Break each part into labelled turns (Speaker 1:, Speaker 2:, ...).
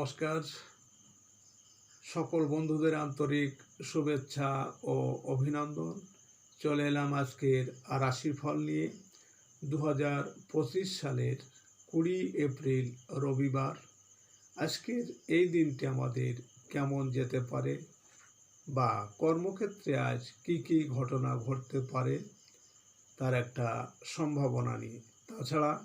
Speaker 1: নমস্কার। সকল বন্ধুদের আন্তরিক শুভেচ্ছা ও অভিনন্দন। চলে এলাম আজকের রাশিফল নিয়ে। দু হাজার পঁচিশ সালের কুড়ি এপ্রিল রবিবার। আজকের এই দিনটি আমাদের কেমন যেতে পারে? বা কর্মক্ষেত্রে আজ কি কি ঘটনা ঘটতে পারে? তার একটা সম্ভাবনা নিয়ে। তাছাড়া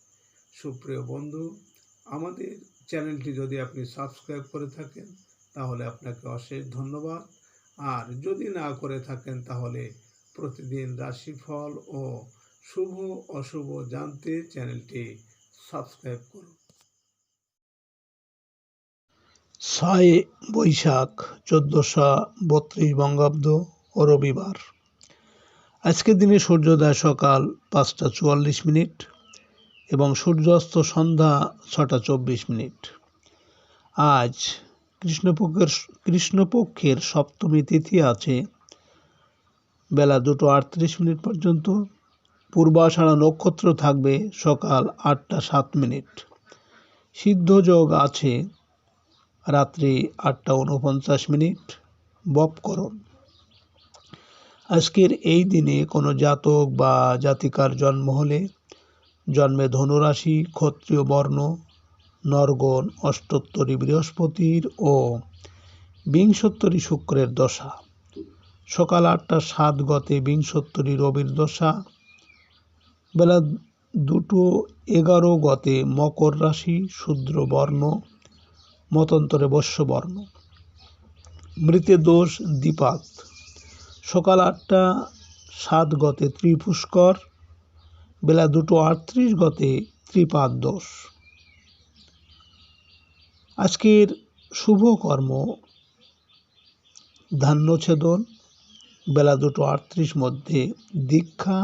Speaker 1: সুপ্রিয় বন্ধু, আমাদের চ্যানেলটি যদি আপনি সাবস্ক্রাইব করে থাকেন, তাহলে আপনাকে অশেষ ধন্যবাদ। আর যদি না করে থাকেন, তাহলে প্রতিদিন রাশিফল ও শুভ অশুভ জানতে চ্যানেলটি সাবস্ক্রাইব করুন।
Speaker 2: ছয় বৈশাখ, চোদ্দোশো বত্রিশ বঙ্গাব্দ ও রবিবার। আজকের দিনে সূর্যোদয় সকাল পাঁচটা চুয়াল্লিশ মিনিট। এবং সূর্যাস্ত সন্ধ্যা ছটা চব্বিশ মিনিট। আজ কৃষ্ণপক্ষের কৃষ্ণপক্ষের সপ্তমী তিথি আছে বেলা দুটো আটত্রিশ মিনিট পর্যন্ত। পূর্বাষাঢ়া নক্ষত্র থাকবে সকাল আটটা সাত মিনিট। সিদ্ধ যোগ আছে রাত্রি আটটা উনপঞ্চাশ মিনিট। বপকরণ আজকের এই দিনে কোনো জাতক বা জাতিকার জন্ম হলে জন্মে ধনুরাশি, ক্ষত্রিয় বর্ণ, নরগণ, অষ্টোত্তরী বৃহস্পতির ও বিংশোত্তরী শুক্রের দশা। সকাল আটটা সাত গতে বিংশোত্তরী রবির দশা। বেলা দুটো এগারো গতে মকর রাশি, শূদ্র বর্ণ, মতন্তরে বর্ণ। মৃতে দোষ দ্বিপাত। সকাল আটটা সাত গতে ত্রিপুষ্কর বেলা দুটো আটত্রিশ গতে ত্রিপাদ দোষ। আজকের শুভ কর্ম, ধান্যছেদন, বেলা দুটো আটত্রিশ মধ্যে দীক্ষা,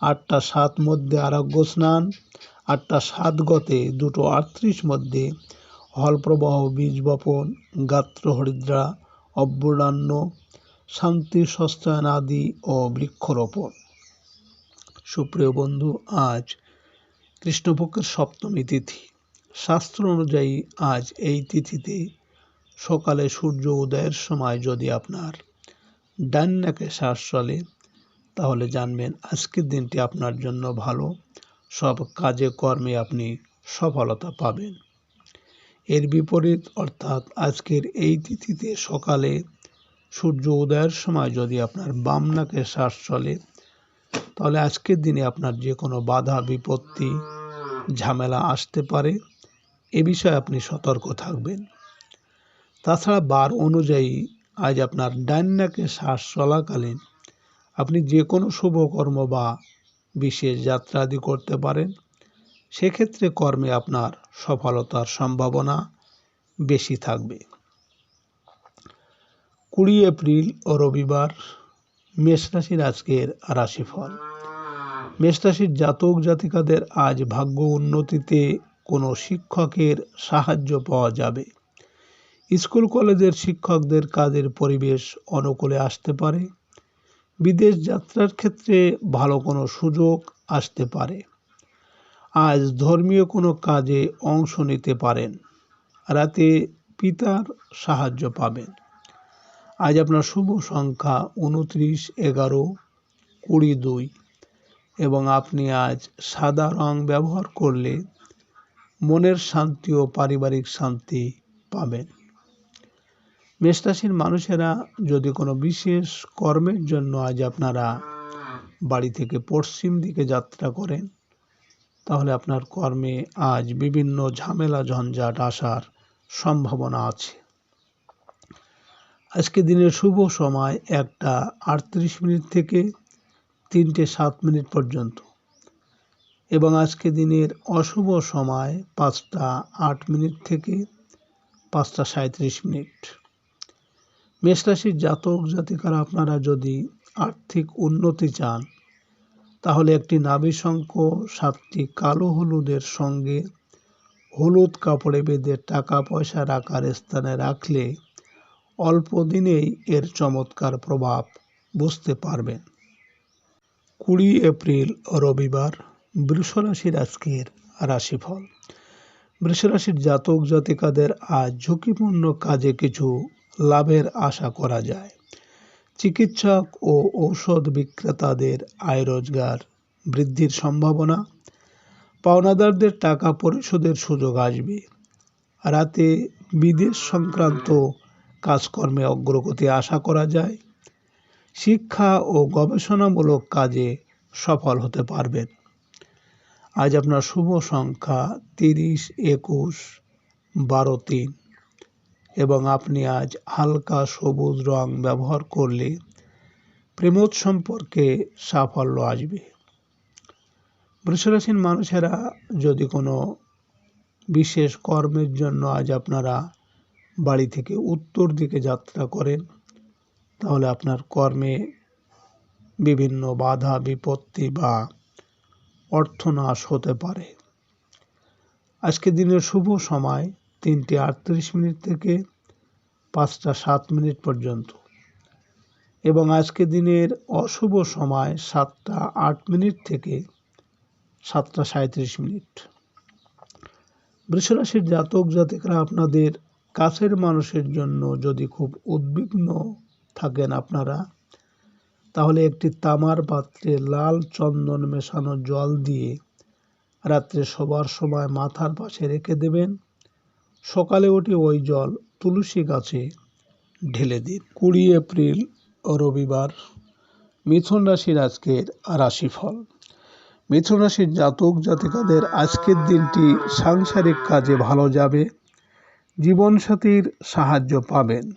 Speaker 2: আটটা সাত মধ্যে আরোগ্য স্নান, আটটা সাত গতে দুটো আটত্রিশ মধ্যে হলপ্রবাহ, বীজ বপন, গাত্র হরিদ্রা অভ্যুরান্য শান্তি সস্তায়ন আদি ও বৃক্ষরোপণ। সুপ্রিয় বন্ধু, আজ কৃষ্ণপক্ষের সপ্তমী তিথি। শাস্ত্র অনুযায়ী আজ এই তিথিতে সকালে সূর্য উদয়ের সময় যদি আপনার ডান শ্বাস চলে, তাহলে জানবেন আজকের দিনটি আপনার জন্য ভালো। সব কাজে কর্মে আপনি সফলতা পাবেন। এর বিপরীত অর্থাৎ আজকের এই তিথিতে সকালে সূর্য উদয়ের সময় যদি আপনার বাম নাকে শ্বাস চলে তাহলে আজকের দিনে আপনার যে কোনো বাধা, বিপত্তি, ঝামেলা আসতে পারে। এ বিষয়ে আপনি সতর্ক থাকবেন। তাছাড়া বার অনুযায়ী আজ আপনার ডান নাকে শ্বাস চলাকালীন আপনি যে কোনো শুভকর্ম বা বিশেষ যাত্রা আদি করতে পারেন। সেক্ষেত্রে কর্মে আপনার সফলতার সম্ভাবনা বেশি থাকবে। কুড়ি এপ্রিল ও রবিবার মেষ রাশির আজকের রাশিফল। মেষ রাশির জাতক জাতিকাদের আজ ভাগ্য উন্নতিতে কোনো শিক্ষকের সাহায্য পাওয়া যাবে। স্কুল কলেজের শিক্ষকদের কাজের পরিবেশ অনুকূলে আসতে পারে। বিদেশ যাত্রার ক্ষেত্রে ভালো কোনো সুযোগ আসতে পারে। আজ ধর্মীয় কোনো কাজে অংশ নিতে পারেন। রাতে পিতার সাহায্য পাবেন। আজ আপনার শুভ সংখ্যা উনত্রিশ, এগারো, কুড়ি, দুই। এবং আপনি আজ সাদা রং ব্যবহার করলে মনের শান্তি ও পারিবারিক শান্তি পাবেন। মেষরাশির মানুষেরা, যদি কোনো বিশেষ কর্মের জন্য আজ আপনারা বাড়ি থেকে পশ্চিম দিকে যাত্রা করেন, তাহলে আপনার কর্মে আজ বিভিন্ন ঝামেলা, ঝঞ্ঝাট আসার সম্ভাবনা আছে। আজকে দিনের শুভ সময় একটা আটত্রিশ মিনিট থেকে তিনটে সাত মিনিট পর্যন্ত। এবং আজকে দিনের অশুভ সময় পাঁচটা আট মিনিট থেকে পাঁচটা সাঁত্রিশ মিনিট। মেষরাশির জাতক জাতিকারা আপনারা যদি আর্থিক উন্নতি চান, তাহলে একটি নাভিশঙ্খ সাতটি কালো হলুদের সঙ্গে হলুদ কাপড়ে বেঁধে টাকা পয়সা রাখার স্থানে রাখলে অল্প দিনেই এর চমৎকার প্রভাব বুঝতে পারবেন। কুড়ি এপ্রিল, রবিবার, বৃষরাশির আজকের রাশিফল। বৃষরাশির জাতক জাতিকাদের আজ ঝুঁকিপূর্ণ কাজে কিছু লাভের আশা করা যায়। চিকিৎসক ও ঔষধ বিক্রেতাদের আয় রোজগার বৃদ্ধির সম্ভাবনা। পাওনাদারদের টাকা পরিশোধের সুযোগ আসবে। রাতে বিদেশ সংক্রান্ত কাজকর্মে অগ্রগতি আশা করা যায়। শিক্ষা ও গবেষণামূলক কাজে সফল হতে পারবেন। আজ আপনার শুভ সংখ্যা তিরিশ, একুশ, বারো, তিন। এবং আপনি আজ হালকা সবুজ রং ব্যবহার করলে প্রেমোদ সম্পর্কে সাফল্য আসবে। বৃষরাশির মানুষেরা যদি কোনো বিশেষ কর্মের জন্য আজ আপনারা বাড়ি থেকে উত্তর দিকে যাত্রা করেন, তাহলে আপনার কর্মে বিভিন্ন বাধা, বিপত্তি বা অর্থনাশ হতে পারে। আজকে দিনের শুভ সময় তিনটে আটত্রিশ মিনিট থেকে পাঁচটা সাত মিনিট পর্যন্ত। এবং আজকে দিনের অশুভ সময় সাতটা আট মিনিট থেকে সাতটা সাঁত্রিশ মিনিট। বৃষরাশির জাতক জাতিকরা আপনাদের কাছের মানুষের জন্য যদি খুব উদ্বিগ্ন থাকেন আপনারা, তাহলে একটি তামার পাত্রে লাল চন্দন মেশানো জল দিয়ে রাত্রে শোবার সময় মাথার পাশে রেখে দেবেন। সকালে উঠে ওই জল তুলসী গাছে ঢেলে দিন। কুড়ি এপ্রিল, রবিবার, মিথুন রাশির আজকের রাশিফল। মিথুন রাশির জাতক জাতিকাদের আজকের দিনটি সাংসারিক কাজে ভালো যাবে। জীবনসাথীর সাহায্য পাবেন।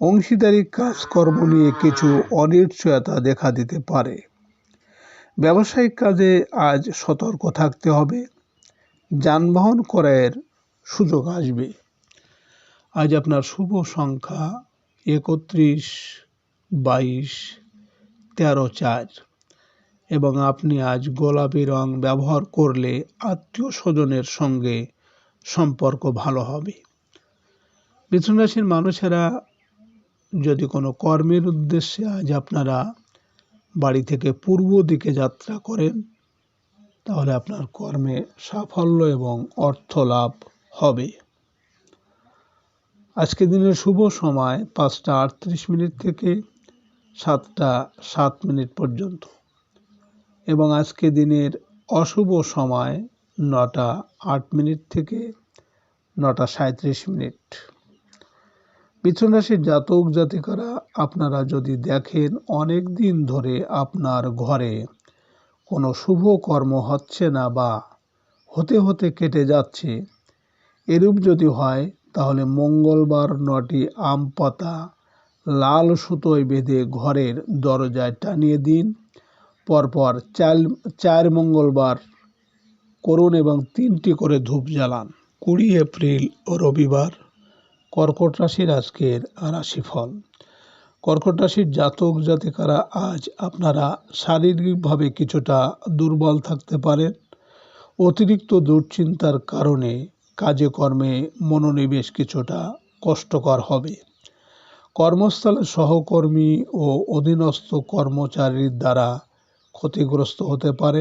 Speaker 2: অংশীদারি কাজকর্ম নিয়ে কিছু অনিশ্চয়তা দেখা দিতে পারে। ব্যবসায়িক কাজে আজ সতর্ক থাকতে হবে। যানবাহন ক্রয়ের সুযোগ আসবে। আজ আপনার শুভ সংখ্যা একত্রিশ, বাইশ, তেরো, চার এবং আপনি আজ গোলাপি রং ব্যবহার করলে আত্মীয় স্বজনের সঙ্গে সম্পর্ক ভালো হবে। মিথুন রাশির মানুষেরা যদি কোনো কর্মের উদ্দেশ্যে আজ আপনারা বাড়ি থেকে পূর্ব দিকে যাত্রা করেন, তাহলে আপনার কর্মে সাফল্য এবং অর্থ লাভ হবে। আজকে দিনের শুভ সময় পাঁচটা আটত্রিশ মিনিট থেকে সাতটা সাত মিনিট পর্যন্ত। এবং আজকে দিনের অশুভ সময় নটা আট মিনিট থেকে নটা সাঁত্রিশ মিনিট। মিথুন রাশির জাতক জাতিকারা, আপনারা যদি দেখেন অনেক দিন ধরে আপনার ঘরে কোনো শুভ কর্ম হচ্ছে না বা হতে হতে কেটে যাচ্ছে, এরূপ যদি হয়, তাহলে মঙ্গলবার নটি আম পাতা লাল সুতোয় বেঁধে ঘরের দরজায় টানিয়ে দিন। পরপর চার চার মঙ্গলবার করুন এবং তিনটি করে ধূপ জ্বালান। কুড়ি এপ্রিল ও রবিবার। কর্কট রাশির আজকের রাশিফল। কর্কট রাশির জাতক জাতিকারা, আজ আপনারা শারীরিকভাবে কিছুটা দুর্বল থাকতে পারেন। অতিরিক্ত দুশ্চিন্তার কারণে কাজে কর্মে মনোনিবেশ কিছুটা কষ্টকর হবে। কর্মস্থলে সহকর্মী ও অধীনস্থ কর্মচারীর দ্বারা ক্ষতিগ্রস্ত হতে পারে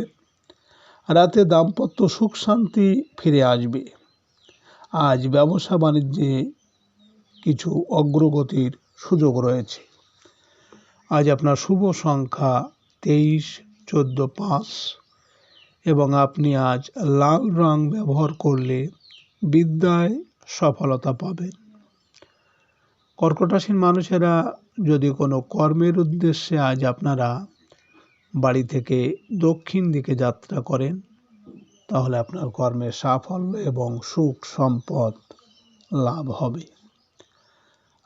Speaker 2: রাতে দাম্পত্য সুখ শান্তি ফিরে আসবে। আজ ব্যবসা বাণিজ্যে কিছু অগ্রগতির সুযোগ রয়েছে। আজ আপনার শুভ সংখ্যা তেইশ, চোদ্দ, পাঁচ এবং আপনি আজ লাল রং ব্যবহার করলে বিদ্যায় সফলতা পাবেন। কর্কটাসীন মানুষেরা যদি কোনো কর্মের উদ্দেশ্যে আজ আপনারা বাড়ি থেকে দক্ষিণ দিকে যাত্রা করেন, তাহলে আপনার কর্মে সাফল্য এবং সুখ সম্পদ লাভ হবে।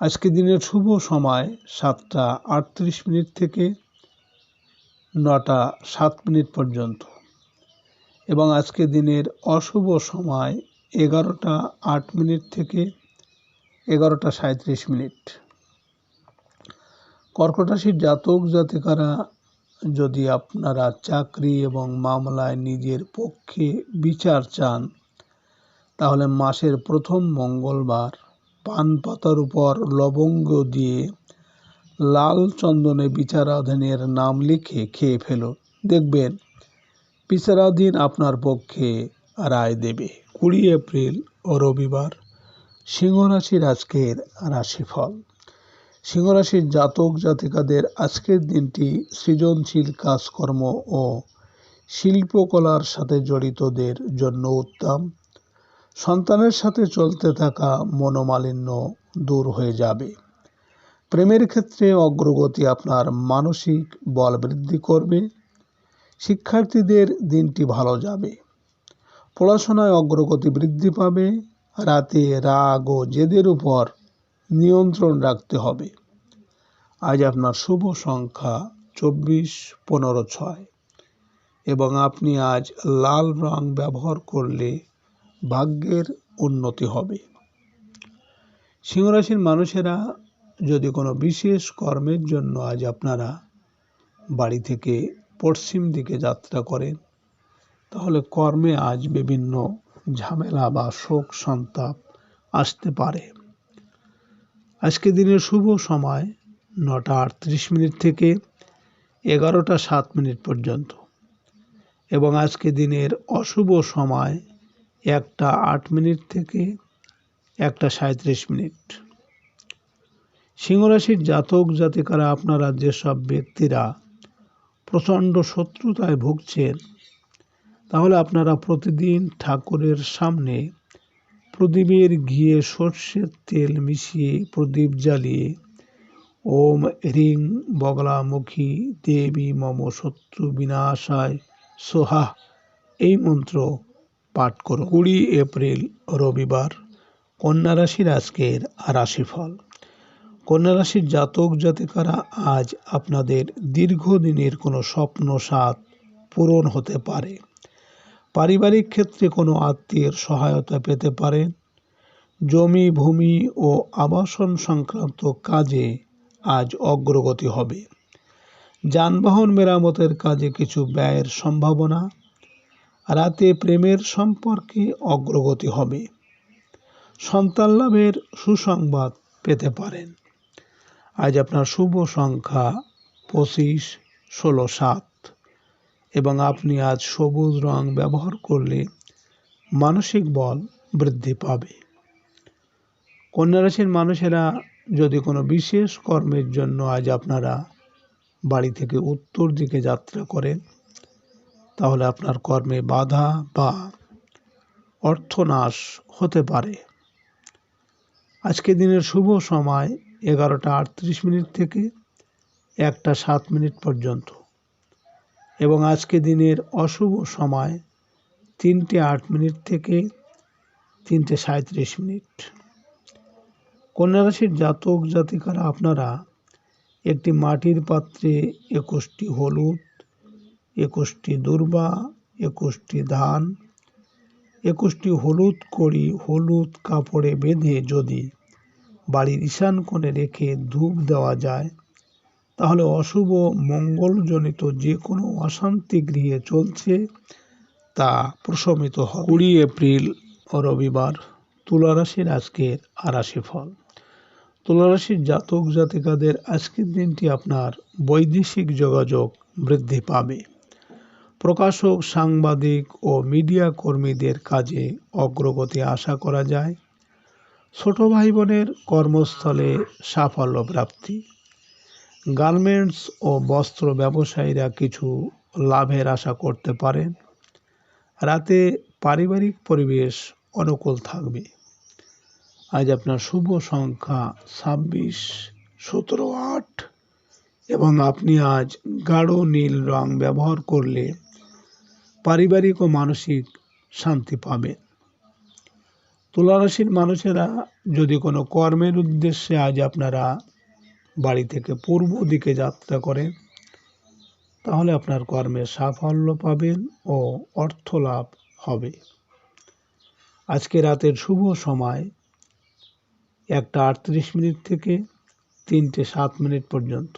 Speaker 2: আজকে দিনের শুভ সময় সাতটা আটত্রিশ মিনিট থেকে নটা সাত মিনিট পর্যন্ত। এবং আজকে দিনের অশুভ সময় এগারোটা আট মিনিট থেকে এগারোটা সাঁত্রিশ মিনিট। কর্কট জাতক জাতিকারা যদি আপনারা চাকরি এবং মামলায় নিজের পক্ষে বিচার চান, তাহলে মাসের প্রথম মঙ্গলবার পান পাতার উপর লবঙ্গ দিয়ে লাল চন্দনে বিচারাধীনের নাম লিখে খেয়ে ফেলুন। দেখবেন বিচারাধীন আপনার পক্ষে রায় দেবে। কুড়ি এপ্রিল ও রবিবার সিংহ রাশির আজকের রাশিফল। সিংহ রাশির জাতক জাতিকাদের আজকের দিনটি সৃজনশীল কাজকর্ম ও শিল্পকলার সাথে জড়িতদের জন্য উত্তম। সন্তানের সাথে চলতে থাকা মনোমালিন্য দূর হয়ে যাবে। প্রেমের ক্ষেত্রে অগ্রগতি আপনার মানসিক বল বৃদ্ধি করবে। শিক্ষার্থীদের দিনটি ভালো যাবে। পড়াশোনায় অগ্রগতি বৃদ্ধি পাবে। রাতে রাগ ও জেদের উপর নিয়ন্ত্রণ রাখতে হবে। আজ আপনার শুভ সংখ্যা চব্বিশ, পনেরো, ছয়। এবং আপনি আজ লাল রং ব্যবহার করলে ভাগ্যের উন্নতি হবে। সিংহরাশির মানুষেরা যদি কোনো বিশেষ কর্মের জন্য আজ আপনারা বাড়ি থেকে পশ্চিম দিকে যাত্রা করেন, তাহলে কর্মে আজ বিভিন্ন ঝামেলা বা শোক সন্তাপ আসতে পারে। আজকে দিনের শুভ সময় নটা আটত্রিশ মিনিট থেকে এগারোটা সাত মিনিট পর্যন্ত। এবং আজকে দিনের অশুভ সময় একটা আট মিনিট থেকে একটা সাঁত্রিশ মিনিট। সিংহরাশির জাতক জাতিকারা আপনারা যেসব ব্যক্তিরা প্রচণ্ড শত্রুতায় ভুগছেন। তাহলে আপনারা প্রতিদিন ঠাকুরের সামনে প্রদীপের ঘিয়ে সর্ষের তেল মিশিয়ে প্রদীপ জ্বালিয়ে, ওম হ্রিং বগলামুখী দেবী মম শত্রু বিনাশায় সোহা, এই মন্ত্র পাঠ করুন কুড়ি এপ্রিল, রবিবার, কন্যা রাশির আজকের রাশিফল। কন্যা রাশির জাতক জাতিকারা আজ আপনাদের দীর্ঘদিনের কোনো স্বপ্ন সাত পূরণ হতে পারে। পারিবারিক ক্ষেত্রে কোনো আত্মীয়ের সহায়তা পেতে পারেন জমি, ভূমি ও আবাসন সংক্রান্ত কাজে আজ অগ্রগতি হবে। যানবাহন মেরামতের কাজে কিছু ব্যয়ের সম্ভাবনা। রাতে প্রেমের সম্পর্কে অগ্রগতি হবে। সন্তান লাভের সুসংবাদ পেতে পারেন। আজ আপনার শুভ সংখ্যা পঁচিশ, ষোলো, সাত। এবং আপনি আজ সবুজ রং ব্যবহার করলে মানসিক বল বৃদ্ধি পাবে। কন্যা রাশির মানুষেরা যদি কোনো বিশেষ কর্মের জন্য আজ আপনারা বাড়ি থেকে উত্তর দিকে যাত্রা করেন, তাহলে আপনার কর্মে বাধা বা অর্থনাশ হতে পারে। আজকে দিনের শুভ সময় এগারোটা আটত্রিশ মিনিট থেকে একটা সাত মিনিট পর্যন্ত। এবং আজকে দিনের অশুভ সময় তিনটে আট মিনিট থেকে তিনটে সাঁত্রিশ মিনিট। কন্যা রাশির জাতক জাতিকারা, আপনারা একটি মাটির পাত্রে একুশটি হলুদ, একুশটি দুর্বা, একুশটি ধান, একুশটি হলুদ করি হলুদ কাপড়ে বেঁধে যদি বাড়ির ঈশান কোণে রেখে ধূপ দেওয়া যায় তাহলে অশুভ মঙ্গলজনিত যে কোনো অশান্তি গৃহে চলছে তা প্রশমিত হয় কুড়ি এপ্রিল রবিবার তুলারাশির আজকের আরাশি ফল। তুলারাশির জাতক জাতিকাদের আজকের দিনটি আপনার বৈদেশিক যোগাযোগ বৃদ্ধি পাবে। প্রকাশক, সাংবাদিক ও মিডিয়া কর্মীদের কাজে অগ্রগতি আশা করা যায়। ছোট ভাই বোনের কর্মস্থলে সাফল্য প্রাপ্তি। গার্মেন্টস ও বস্ত্র ব্যবসায়ীরা কিছু লাভের আশা করতে পারেন। রাতে পারিবারিক পরিবেশ অনুকূল থাকবে। আজ আপনার শুভ সংখ্যা ছাব্বিশ, সতেরো, আট এবং আপনি আজ গাঢ় নীল রং ব্যবহার করলে পারিবারিক ও মানসিক শান্তি পাবেন। তুলারাশির মানুষেরা যদি কোনো কর্মের উদ্দেশ্যে আজ আপনারা বাড়ি থেকে পূর্ব দিকে যাত্রা করেন, তাহলে আপনার কর্মে সাফল্য পাবেন ও অর্থ লাভ হবে। আজকে রাতের শুভ সময় একটা আটত্রিশ মিনিট থেকে তিনটে সাত মিনিট পর্যন্ত।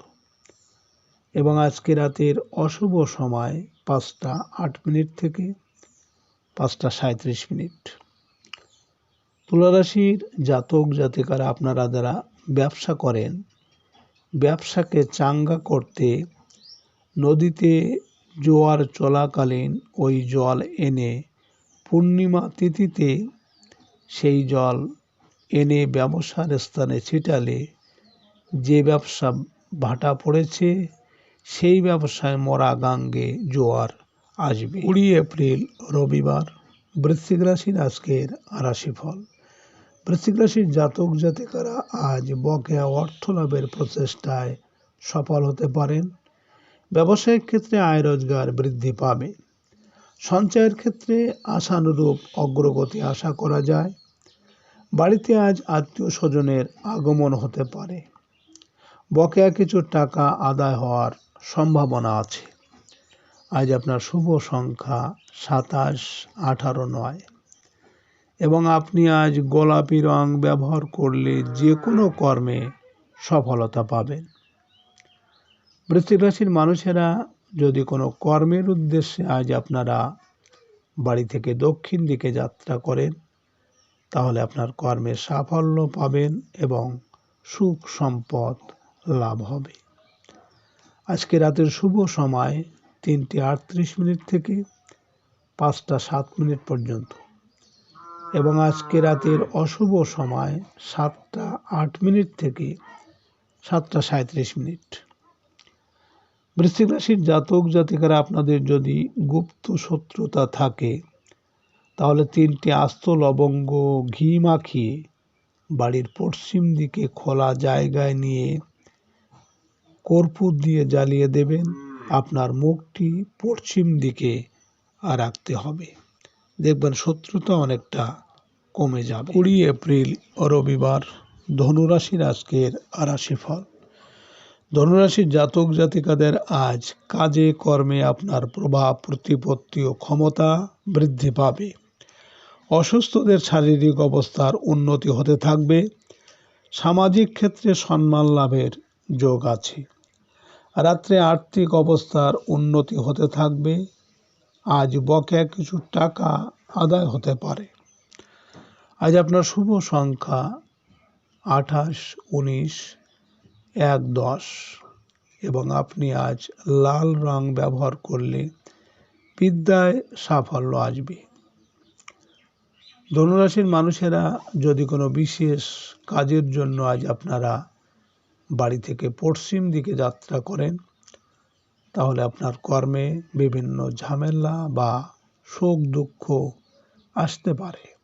Speaker 2: এবং আজকে রাতের অশুভ সময় পাঁচটা আট মিনিট থেকে পাঁচটা সাঁত্রিশ মিনিট। তুলারাশির জাতক জাতিকারা আপনারা যারা ব্যবসা করেন ব্যবসাকে চাঙ্গা করতে নদীতে জোয়ার চলাকালীন ওই জল এনে পূর্ণিমা তিথিতে সেই জল এনে ব্যবসার স্থানে ছিটালে যে ব্যবসা ভাটা পড়েছে, সেই ব্যবসায় মরা গাঙ্গে জোয়ার আসবে। কুড়ি এপ্রিল রবিবার, বৃশ্চিক রাশির আজকের রাশিফল। বৃশ্চিক রাশির জাতক জাতিকারা আজ বকেয়া অর্থ লাভের প্রচেষ্টায় সফল হতে পারেন। ব্যবসায়িক ক্ষেত্রে আয় রোজগার বৃদ্ধি পাবে। সঞ্চয়ের ক্ষেত্রে আশানুরূপ অগ্রগতি আশা করা যায়। বাড়িতে আজ আত্মীয় স্বজনের আগমন হতে পারে। বকেয়া কিছু টাকা আদায় হওয়ার সম্ভাবনা আছে। আজ আপনার শুভ সংখ্যা সাতাশ আঠারো নয়। এবং আপনি আজ গোলাপি রং ব্যবহার করলে যে কোনো কর্মে সফলতা পাবেন। বৃশ্চিক রাশির মানুষেরা যদি কোনো কর্মের উদ্দেশ্যে আজ আপনারা বাড়ি থেকে দক্ষিণ দিকে যাত্রা করেন, তাহলে আপনার কর্মে সাফল্য পাবেন এবং সুখ সম্পদ লাভ হবে। আজকে রাতের শুভ সময় তিনটে আটত্রিশ মিনিট থেকে পাঁচটা সাত মিনিট পর্যন্ত। এবং আজকে রাতের অশুভ সময় সাতটা আট মিনিট থেকে সাতটা সাঁত্রিশ মিনিট। বৃশ্চিক রাশির জাতক জাতিকারা আপনাদের যদি গুপ্ত শত্রুতা থাকে, তাহলে তিনটি আস্ত লবঙ্গ ঘি মাখিয়ে বাড়ির পশ্চিম দিকে খোলা জায়গায় নিয়ে কর্পূর দিয়ে জ্বালিয়ে দেবেন। আপনার মুখটি পশ্চিম দিকে রাখতে হবে। দেখবেন শত্রুতা অনেকটা কমে যাবে। কুড়ি এপ্রিল রবিবার ধনুরাশির আজকের রাশিফল ধনুরাশির জাতক জাতিকাদের আজ কাজে কর্মে আপনার প্রভাব, প্রতিপত্তি ও ক্ষমতা বৃদ্ধি পাবে। অসুস্থদের শারীরিক অবস্থার উন্নতি হতে থাকবে। সামাজিক ক্ষেত্রে সম্মান লাভের যোগ আছে। রাত্রে আর্থিক অবস্থার উন্নতি হতে থাকবে। আজ বকেয়া কিছু টাকা আদায় হতে পারে। আজ আপনার শুভ সংখ্যা আঠাশ, উনিশ, এক, দশ এবং আপনি আজ লাল রং ব্যবহার করলে বিদ্যায় সাফল্য আসবে। ধনুরাশির মানুষেরা যদি কোনো বিশেষ কাজের জন্য আজ আপনারা বাড়ি থেকে পশ্চিম দিকে যাত্রা করেন তাহলে আপনার কর্মে বিভিন্ন ঝামেলা বা শোক দুঃখ আসতে পারে।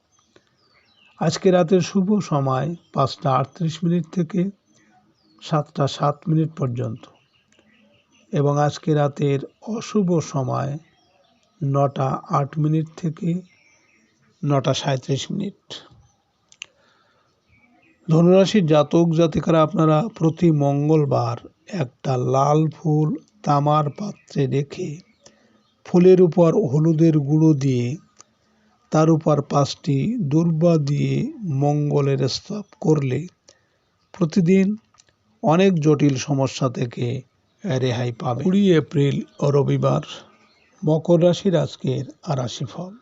Speaker 2: আজকে রাতের শুভ সময় পাঁচটা আটত্রিশ মিনিট থেকে সাতটা সাত মিনিট পর্যন্ত। এবং আজকে রাতের অশুভ সময় নটা আট মিনিট থেকে নটা সাঁত্রিশ মিনিট। ধনুরাশির জাতক জাতিকারা আপনারা প্রতি মঙ্গলবার একটা লাল ফুল তামার পাত্রে রেখে ফুলের উপর হলুদের গুঁড়ো দিয়ে তার উপর পাঁচটি দুর্বা দিয়ে মঙ্গলের স্তব করলে প্রতিদিন অনেক জটিল সমস্যা থেকে রেহাই পাবে। কুড়ি এপ্রিল, রবিবার, মকর রাশির আজকের রাশিফল।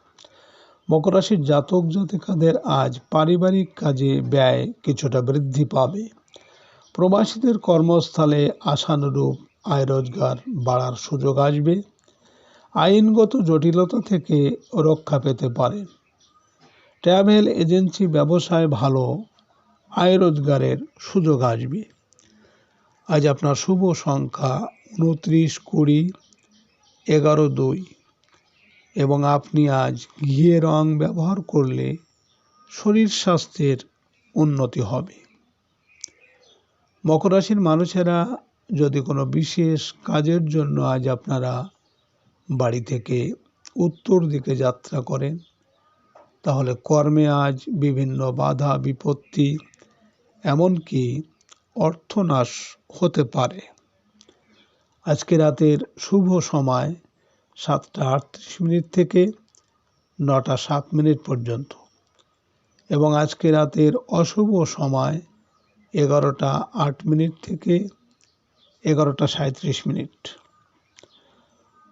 Speaker 2: মকর রাশির জাতক জাতিকাদের আজ পারিবারিক কাজে ব্যয় কিছুটা বৃদ্ধি পাবে। প্রবাসীদের কর্মস্থলে আশানুরূপ আয় রোজগার বাড়ার সুযোগ আসবে। আইনগত জটিলতা থেকে রক্ষা পেতে পারেন ট্রাভেল এজেন্সি ব্যবসায় ভালো আয় রোজগারের সুযোগ আসবে। আজ আপনার শুভ সংখ্যা উনত্রিশ কুড়ি, এগারো দুই এবং আপনি আজ ঘিয়ে রং ব্যবহার করলে শরীর স্বাস্থ্যের উন্নতি হবে। মকর রাশির মানুষেরা যদি কোনো বিশেষ কাজের জন্য আজ আপনারা বাড়ি থেকে উত্তর দিকে যাত্রা করেন, তাহলে কর্মে আজ বিভিন্ন বাধা, বিপত্তি, এমনকি অর্থনাশ হতে পারে। আজকে রাতের শুভ সময় সাতটা আটত্রিশ মিনিট থেকে নটা সাত মিনিট পর্যন্ত। এবং আজকে রাতের অশুভ সময় এগারোটা আট মিনিট থেকে এগারোটা সাঁত্রিশ মিনিট।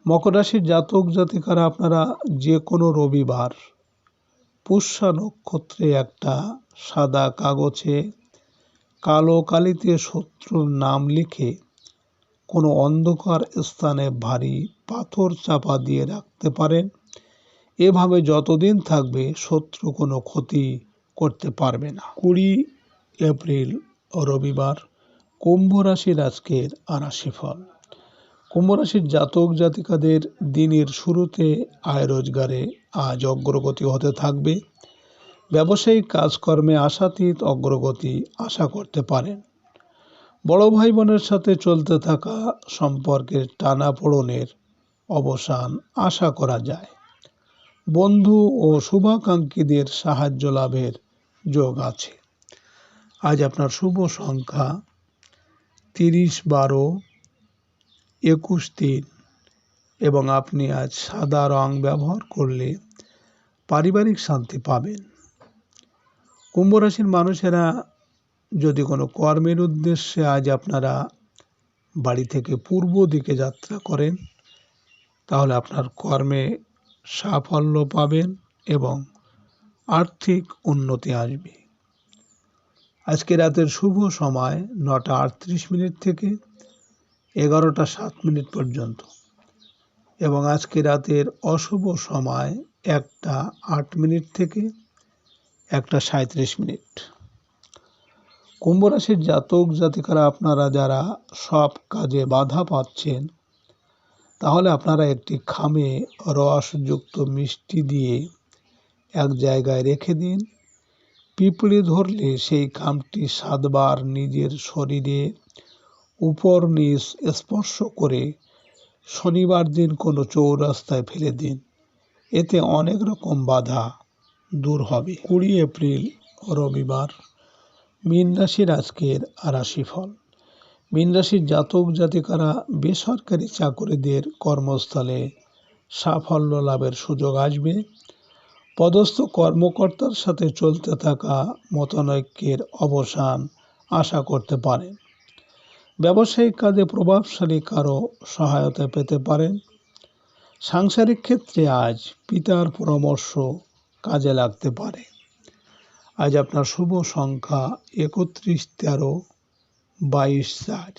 Speaker 2: মকর রাশির জাতক জাতিকারা আপনারা যে কোনো রবিবার পুষ্যা নক্ষত্রে একটা সাদা কাগজে কালো কালিতে শত্রুর নাম লিখে কোনো অন্ধকার স্থানে ভারী পাথর চাপা দিয়ে রাখতে পারেন। এভাবে যতদিন থাকবে শত্রু কোনো ক্ষতি করতে পারবে না। কুড়ি এপ্রিল রবিবার। কুম্ভ রাশির আজকের আরাশি ফল। কুম্ভ রাশির জাতক জাতিকাদের দিনের শুরুতে আয় রোজগারে আজ অগ্রগতি হতে থাকবে। ব্যবসায়িক কাজকর্মে আশাতীত অগ্রগতি আশা করতে পারেন। বড় ভাই বোনের সাথে চলতে থাকা সম্পর্কের টানাপোড়নের অবসান আশা করা যায়। বন্ধু ও শুভাকাঙ্ক্ষীদের সাহায্য লাভের যোগ আছে। আজ আপনার শুভ সংখ্যা তিরিশ বারো একুশ তিন এবং আপনি আজ সাদা রং ব্যবহার করলে পারিবারিক শান্তি পাবেন। কুম্ভ রাশির মানুষেরা যদি কোনো কর্মের উদ্দেশ্যে আজ আপনারা বাড়ি থেকে পূর্ব দিকে যাত্রা করেন, তাহলে আপনার কর্মে সাফল্য পাবেন এবং আর্থিক উন্নতি আসবে। আজকে রাতের শুভ সময় নটা আটত্রিশ মিনিট থেকে এগারোটা সাত মিনিট পর্যন্ত। এবং আজকে রাতের অশুভ সময় একটা আট মিনিট থেকে একটা সাঁত্রিশ মিনিট। কুম্ভ রাশির জাতক জাতিকারা, আপনারা যারা সব কাজে বাধা পাচ্ছেন, তাহলে আপনারা একটি খামে রসযুক্ত মিষ্টি দিয়ে এক জায়গায় রেখে দিন। পিঁপড়ে ধরলে সেই খামটি সাতবার নিজের শরীরে উপর নিচ স্পর্শ করে শনিবার দিন কোনো চৌরাস্তায় ফেলে দিন। এতে অনেক রকম বাধা দূর হবে। কুড়ি এপ্রিল, রবিবার, মীন রাশির আজকের রাশিফল। মীন জাতক জাতিকারা বেসরকারি চাকরিদের কর্মস্থলে সাফল্য লাভের সুযোগ আসবে। পদস্থ কর্মকর্তার সাথে চলতে থাকা মতানৈক্যের অবসান আশা করতে পারেন। ব্যবসায়িক কাজে প্রভাবশালী কারও সহায়তা পেতে পারেন। সাংসারিক ক্ষেত্রে আজ পিতার পরামর্শ কাজে লাগতে পারে। আজ আপনার শুভ সংখ্যা একত্রিশ, তেরো, বাইশ চার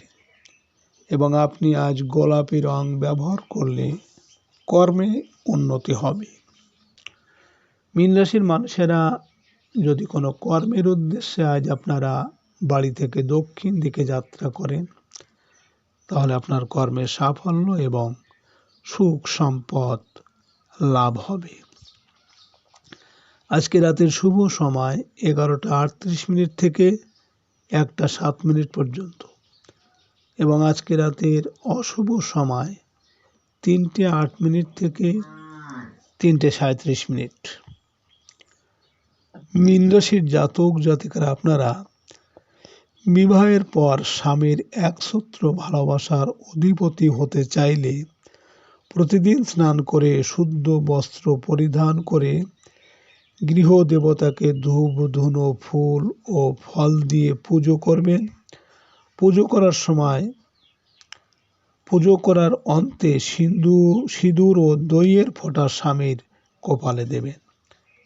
Speaker 2: এবং আপনি আজ গোলাপি রং ব্যবহার করলে কর্মে উন্নতি হবে। মীন রাশির মানুষেরা যদি কোনো কর্মের উদ্দেশ্যে আজ আপনারা বাড়ি থেকে দক্ষিণ দিকে যাত্রা করেন, তাহলে আপনার কর্মের সাফল্য এবং সুখ সম্পদ লাভ হবে। আজকে রাতের শুভ সময় এগারোটা আটত্রিশ মিনিট থেকে একটা সাত মিনিট পর্যন্ত এবং আজকে রাতের অশুভ সময় তিনটে আট মিনিট থেকে তিনটে সাঁত্রিশ মিনিট। মীন রাশির জাতক জাতিকারা আপনারা বিবাহের পর স্বামীর একসূত্র ভালোবাসার অধিপতি হতে চাইলে প্রতিদিন স্নান করে শুদ্ধ বস্ত্র পরিধান করে গৃহ দেবতাকে ধূপ, ধুনো, ফুল ও ফল দিয়ে পুজো করবেন। পুজো করার সময় পুজো করার অন্তে সিঁদু সিঁদুর ও দইয়ের ফোঁটা স্বামীর কপালে দেবেন।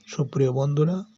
Speaker 2: সুপ্রিয় বন্ধুরা